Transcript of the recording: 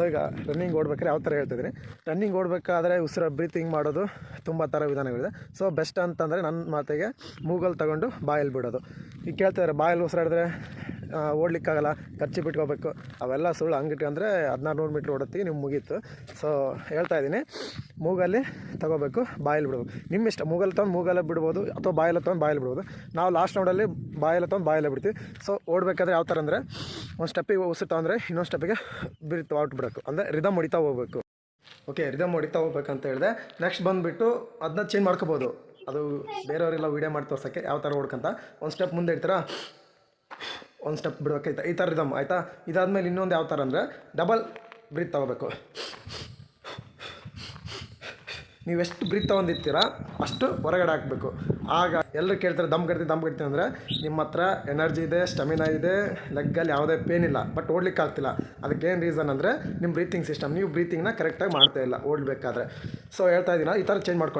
So ಈಗ running ಓಡ್ಬೇಕಾದ್ರೆ ಯಾವ ಥರ ಹೇಳ್ತಿದ್ದೀನಿ ರನ್ನಿಂಗ್ ಓಡಬೇಕಾದ್ರೆ ಉಸಿರ ಬ್ರೀತಿಂಗ್ ಮಾಡೋದು ತುಂಬ ಥರ ವಿಧಾನಗಳಿದೆ. ಸೊ ಬೆಸ್ಟ್ ಅಂತಂದರೆ ನನ್ನ ಮಾತಿಗೆ ಮೂಗಲ್ ತಗೊಂಡು ಬಾಯಲ್ಲಿ ಬಿಡೋದು. ಈಗ ಕೇಳ್ತಿದ್ದಾರೆ ಬಾಯಲ್ಲಿ ಉಸಿರಾಡಿದ್ರೆ ಓಡ್ಲಿಕ್ಕಾಗಲ್ಲ, ಖರ್ಚು ಬಿಟ್ಕೋಬೇಕು. ಅವೆಲ್ಲ ಸುಳ್ಳು ಹಂಗಿಟ್ಕೊಂಡ್ರೆ ಹದಿನಾರು ನೂರು ಮೀಟ್ರ್ ಓಡತ್ತಿಗೆ ನಿಮ್ಗೆ ಮುಗೀತು. ಸೊ ಹೇಳ್ತಾ ಇದ್ದೀನಿ, ಮೂಗಲ್ಲಿ ತಗೋಬೇಕು, ಬಾಯಲ್ಲಿ ಬಿಡ್ಬೇಕು ನಿಮ್ಮ ಇಷ್ಟ, ಮೂಗಲ್ಲಿ ತೊಗೊಂಡು ಮೂಗಲ್ಲೇ ಬಿಡ್ಬೋದು ಅಥವಾ ಬಾಯಲ್ಲಿ ತೊಗೊಂಡು ಬಾಯಲ್ಲಿ ಬಿಡ್ಬೋದು. ನಾವು ಲಾಸ್ಟ್ ನೋಡಲ್ಲಿ ಬಾಯಲ್ಲಿ ತೊಗೊಂಡು ಬಾಯಲ್ಲೇ ಬಿಡ್ತೀವಿ. ಸೊ ಓಡಬೇಕಾದ್ರೆ ಯಾವ ಥರ ಅಂದರೆ, ಒಂದು ಸ್ಟೆಪ್ಪಿಗೆ ಉಸಿರು ಅಂದರೆ ಇನ್ನೊಂದು ಸ್ಟೆಪ್ಪಿಗೆ ಔಟ್ ಬಿಡಬೇಕು ಅಂದರೆ ರಿದಮ್ ಹೊಡಿತಾ ಹೋಗ್ಬೇಕು. ಓಕೆ ರಿದಮ್ ಹೊಡಿತಾ ಹೋಗ್ಬೇಕಂತ ಹೇಳಿದೆ. ನೆಕ್ಸ್ಟ್ ಬಂದುಬಿಟ್ಟು ಅದನ್ನ ಚೇಂಜ್ ಮಾಡ್ಕೋಬೋದು. ಅದು ಬೇರೆಯವರೆಲ್ಲ ವೀಡಿಯೋ ಮಾಡಿ ತೋರ್ಸೋಕ್ಕೆ ಯಾವ ಥರ ಓಡ್ಕಂತ. ಒಂದು ಸ್ಟೆಪ್ ಮುಂದೆ ಇಡ್ತೀರಾ? ಒಂದು ಸ್ಟೆಪ್ ಬಿಡಬೇಕಾಯ್ತಾ ಈ ಥರ ರಿದಮ್ ಆಯಿತಾ? ಇದಾದಮೇಲೆ ಇನ್ನೊಂದು ಯಾವ ಥರ ಅಂದರೆ ಡಬಲ್ ಬ್ರೀತ್ ತಗೋಬೇಕು. ನೀವು ಎಷ್ಟು ಬ್ರೀತ್ ತೊಗೊಂಡಿರ್ತೀರಾ ಅಷ್ಟು ಹೊರಗಡೆ ಹಾಕಬೇಕು. ಆಗ ಎಲ್ಲರೂ ಕೇಳ್ತಾರೆ, ದಮ್ ಕಟ್ತೀನಿ ದಮ್ ಕಟ್ತೀನಿ ಅಂದರೆ ನಿಮ್ಮ ಹತ್ರ ಎನರ್ಜಿ ಇದೆ ಸ್ಟಮಿನಾ ಇದೆ ಲೆಗ್ಗಲ್ಲಿ ಯಾವುದೇ ಪೇನ್ ಇಲ್ಲ ಬಟ್ ಓಡ್ಲಿಕ್ಕೆ ಆಗ್ತಿಲ್ಲ. ಅದಕ್ಕೇನು ರೀಸನ್ ಅಂದರೆ ನಿಮ್ಮ ಬ್ರೀತಿಂಗ್ ಸಿಸ್ಟಮ್ ನೀವು ಬ್ರೀತಿಂಗ್ನ ಕರೆಕ್ಟಾಗಿ ಮಾಡ್ತಾ ಇಲ್ಲ ಓಡಬೇಕಾದ್ರೆ. ಸೊ ಹೇಳ್ತಾ ಇದ್ದೀನ ಈ ಥರ ಚೇಂಜ್ ಮಾಡ್ಕೊಳ್ಳಿ